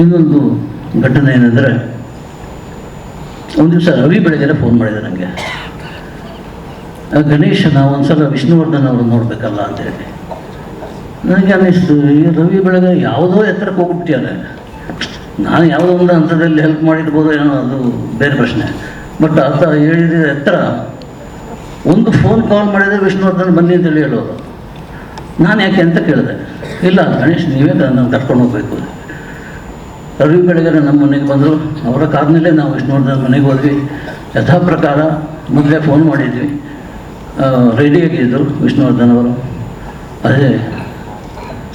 ಇನ್ನೊಂದು ಘಟನೆ ಏನಂದರೆ, ಒಂದು ದಿವಸ ರವಿ ಬೆಳಗ್ಗೆ ಫೋನ್ ಮಾಡಿದೆ ನನಗೆ ಗಣೇಶ ಗಣೇಶನ ಒಂದ್ಸಲ ವಿಷ್ಣುವರ್ಧನ್ ಅವರು ನೋಡಬೇಕಲ್ಲ ಅಂತೇಳಿ ನನಗೆ ಅನ್ನಿಸ್ತು ಈ ರವಿ ಬೆಳಗ್ಗೆ ಯಾವುದೋ ಎತ್ತರಕ್ಕೆ ಹೋಗ್ಬಿಟ್ಟಿಯಾನೆ ನಾನು? ಯಾವುದೋ ಒಂದು ಹಂತದಲ್ಲಿ ಹೆಲ್ಪ್ ಮಾಡಿರ್ಬೋದು ಏನೋ ಅದು ಬೇರೆ ಪ್ರಶ್ನೆ. ಬಟ್ ಆತ ಹೇಳಿದ ಎತ್ತರ, ಒಂದು ಫೋನ್ ಕಾಲ್ ಮಾಡಿದರೆ ವಿಷ್ಣುವರ್ಧನ್ ಬನ್ನಿ ಅಂತೇಳಿ ಹೇಳೋರು. ನಾನು ಯಾಕೆ ಅಂತ ಕೇಳಿದೆ. ಇಲ್ಲ, ಗಣೇಶ್ ನೀವೇ ನಾನು ಕರ್ಕೊಂಡು ಹೋಗ್ಬೇಕು. ರವಿ ಬೆಳಗರೆ ನಮ್ಮ ಮನೆಗೆ ಬಂದರು. ಅವರ ಕಾರ್ನಲ್ಲೇ ನಾವು ವಿಷ್ಣುವರ್ಧನ ಮನೆಗೆ ಹೋದ್ವಿ. ಯಥಾ ಪ್ರಕಾರ ಮೊದಲೇ ಫೋನ್ ಮಾಡಿದ್ವಿ. ರೆಡಿಯಾಗಿದ್ದರು ವಿಷ್ಣುವರ್ಧನ್ ಅವರು. ಅದೇ,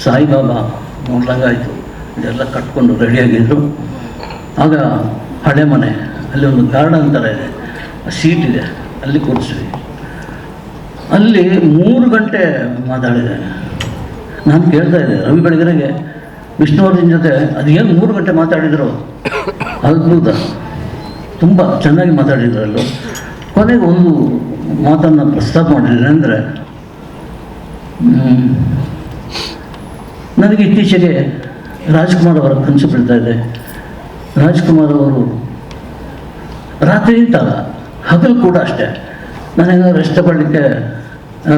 ಸಾಯಿಬಾಬಾ ನೋಡ್ದಂಗಾಯಿತು ಇದೆಲ್ಲ ಕಟ್ಕೊಂಡು ರೆಡಿಯಾಗಿದ್ದರು ಆಗ ಹಳೆ ಮನೆ, ಅಲ್ಲಿ ಒಂದು ಗಾರ್ಡನ್ ಥರ ಇದೆ. ಸೀಟ್ ಇದೆ. ಅಲ್ಲಿ ಕೂರಿಸ್ವಿ. ಅಲ್ಲಿ ಮೂರು ಗಂಟೆ ಮಾತಾಡಿದೆ ನಾನು ಕೇಳ್ತಾ ಇದ್ದೆ, ರವಿ ಬೆಳಗೆರೆಗೆ ವಿಷ್ಣುವರ್ಧನ್ ಜೊತೆ ಅದು ಏನು ಮೂರು ಗಂಟೆ ಮಾತಾಡಿದ್ರು? ಅದ್ಭುತ. ತುಂಬ ಚೆನ್ನಾಗಿ ಮಾತಾಡಿದ್ರು ಅಲ್ಲೂ ಕೊನೆಗೆ ಒಂದು ಮಾತನ್ನು ಪ್ರಸ್ತಾಪ ಮಾಡಿದ್ರು. ಅಂದರೆ ನನಗೆ ಇತ್ತೀಚೆಗೆ ರಾಜ್ಕುಮಾರ್ ಅವರ ಕನಸು ಬೀಳ್ತಾ ಇದೆ. ರಾಜ್ಕುಮಾರ್ ಅವರು ರಾತ್ರಿ ಅಂತಲ್ಲ ಹಗಲು ಕೂಡ ಅಷ್ಟೇ. ನನಗೆ ರೆಸ್ಟ್ ತಗೊಳ್ಳಿಕ್ಕೆ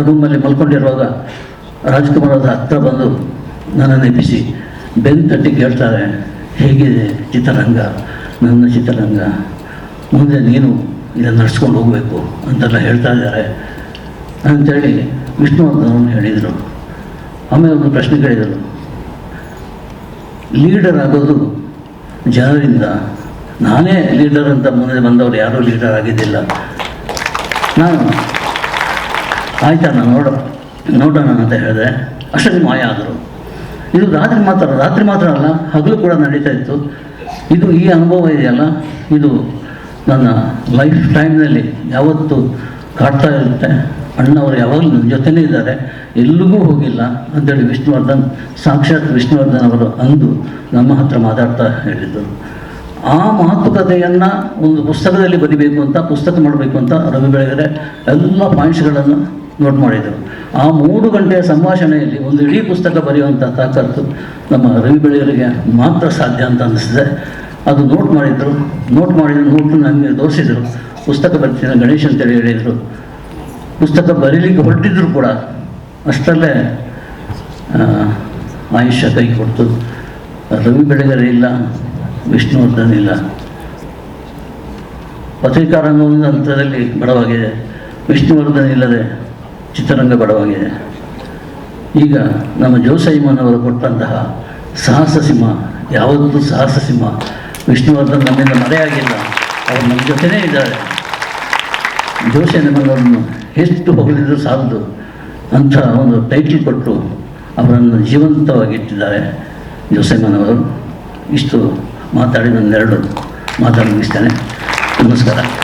ರೂಮಲ್ಲಿ ಮಲ್ಕೊಂಡಿರುವಾಗ ರಾಜ್ಕುಮಾರ್ ಅವರ ಹತ್ರ ಬಂದು ನನ್ನನ್ನು ಎಬ್ಬಿಸಿ ಬೆನ್ನು ತಟ್ಟಿ ಕೇಳ್ತಾರೆ ಹೇಗಿದೆ ಚಿತ್ರರಂಗ? ನನ್ನ ಚಿತ್ರರಂಗ? ಮುಂದೆ ನೀನು ಇದನ್ನು ನಡೆಸ್ಕೊಂಡು ಹೋಗಬೇಕು ಅಂತೆಲ್ಲ ಹೇಳ್ತಾ ಇದ್ದಾರೆ. ಅಂಥೇಳಿ ವಿಷ್ಣುವರ್ಧನ್ ಹೇಳಿದರು. ಆಮೇಲೆ ಒಂದು ಪ್ರಶ್ನೆ ಕೇಳಿದರು. ಲೀಡರ್ ಆಗೋದು ಜನರಿಂದ. ನಾನೇ ಲೀಡರ್ ಅಂತ ಮುಂದೆ ಬಂದವರು ಯಾರೂ ಲೀಡರ್ ಆಗಿದ್ದಿಲ್ಲ. ನಾನು ಆಯ್ತಾ, ನಾನು ನೋಡ, ನೋಡೋಣ ಅಂತ ಹೇಳಿದೆ ಅಷ್ಟೊಂದು ಮಾಯ ಆದರು. ಇದು ರಾತ್ರಿ ಮಾತ್ರ ರಾತ್ರಿ ಮಾತ್ರ ಅಲ್ಲ, ಹಗಲು ಕೂಡ ನಡೀತಾ ಇತ್ತು. ಇದು ಈ ಅನುಭವ ಇದೆಯಲ್ಲ, ಇದು ನನ್ನ ಲೈಫ್ ಟೈಮ್ನಲ್ಲಿ ಯಾವತ್ತು ಕಾಡ್ತಾ ಇರುತ್ತೆ. ಅಣ್ಣವರು ಯಾವಾಗಲೂ ನನ್ನ ಜೊತೆಲೇ ಇದ್ದಾರೆ. ಎಲ್ಲಿಗೂ ಹೋಗಿಲ್ಲ ಅಂತೇಳಿ ವಿಷ್ಣುವರ್ಧನ್, ಸಾಕ್ಷಾತ್ ವಿಷ್ಣುವರ್ಧನ್ ಅವರು ಅಂದು ನಮ್ಮ ಹತ್ರ ಮಾತಾಡ್ತಾ ಹೇಳಿದ್ದರು ಆ ಮಾತುಕತೆಯನ್ನು ಒಂದು ಪುಸ್ತಕದಲ್ಲಿ ಬರಿಬೇಕು ಅಂತ, ಪುಸ್ತಕ ಮಾಡಬೇಕು ಅಂತ ರವಿ ಬೆಳಗೆರೆ ಎಲ್ಲ ಪಾಯಿಂಟ್ಸ್ಗಳನ್ನು ನೋಟ್ ಮಾಡಿದರು. ಆ ಮೂರು ಗಂಟೆಯ ಸಂಭಾಷಣೆಯಲ್ಲಿ ಒಂದು ಇಡೀ ಪುಸ್ತಕ ಬರೆಯುವಂಥ ತಾಕತ್ತು ನಮ್ಮ ರವಿ ಬೆಳೆಯರಿಗೆ ಮಾತ್ರ ಸಾಧ್ಯ ಅಂತ ಅನ್ನಿಸಿದೆ ಅದು ನೋಟ್ ಮಾಡಿದರು. ನೋಟ್ ಮಾಡಿದ ನೋಟು ನನಗೆ ತೋರಿಸಿದರು. ಪುಸ್ತಕ ಬರ್ತೀನಿ ಗಣೇಶ್ ಅಂತೇಳಿ ಹೇಳಿದರು. ಪುಸ್ತಕ ಬರೀಲಿಕ್ಕೆ ಹೊರಟಿದ್ರು ಕೂಡ ಅಷ್ಟರಲ್ಲೇ ಆಯುಷ್ಯ ಕೈ ಕೊಡ್ತು. ರವಿ ಬೆಳೆಗರೆ ಇಲ್ಲ, ವಿಷ್ಣುವರ್ಧನ್ ಇಲ್ಲ. ಪತ್ರಿಕಾರಂಗ ಒಂದು ಹಂತದಲ್ಲಿ ಬಡವಾಗಿದೆ. ವಿಷ್ಣುವರ್ಧನ್ ಇಲ್ಲದೆ ಚಿತ್ರರಂಗ ಬಡವಾಗಿದೆ ಈಗ ನಮ್ಮ ಜೋಸೈಮನವರು ಕೊಟ್ಟಂತಹ ಸಾಹಸ ಸಿಂಹ, ಯಾವತ್ತೂ ಸಾಹಸ ಸಿಂಹ, ವಿಷ್ಣುವರ್ಧನ್ ನಮ್ಮಿಂದ ಮರೆಯಾಗಿಲ್ಲ ಅವರು ನಮ್ಮ ಜೊತೆನೇ ಇದ್ದಾರೆ. ಜೋಶಿಯಮ್ಮನವರನ್ನು ಎಷ್ಟು ಹೊಗಳಿದ್ರು ಸಾಲದು ಅಂಥ ಒಂದು ಟೈಟಲ್ ಕೊಟ್ಟು ಅವರನ್ನು ಜೀವಂತವಾಗಿ ಇಟ್ಟಿದ್ದಾರೆ ಅವರು ಇಷ್ಟು ಮಾತಾಡಿ ನನ್ನೆರಡು ಮಾತಾಡಿ ಮುಗಿಸ್ತೇನೆ. ನಮಸ್ಕಾರ.